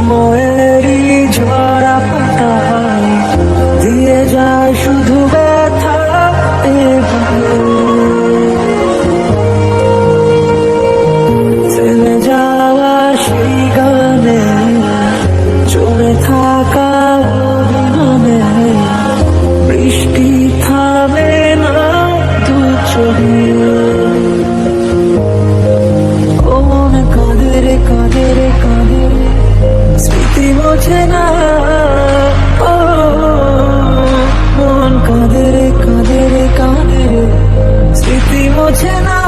সময়েরই ঝড় বোঝে না।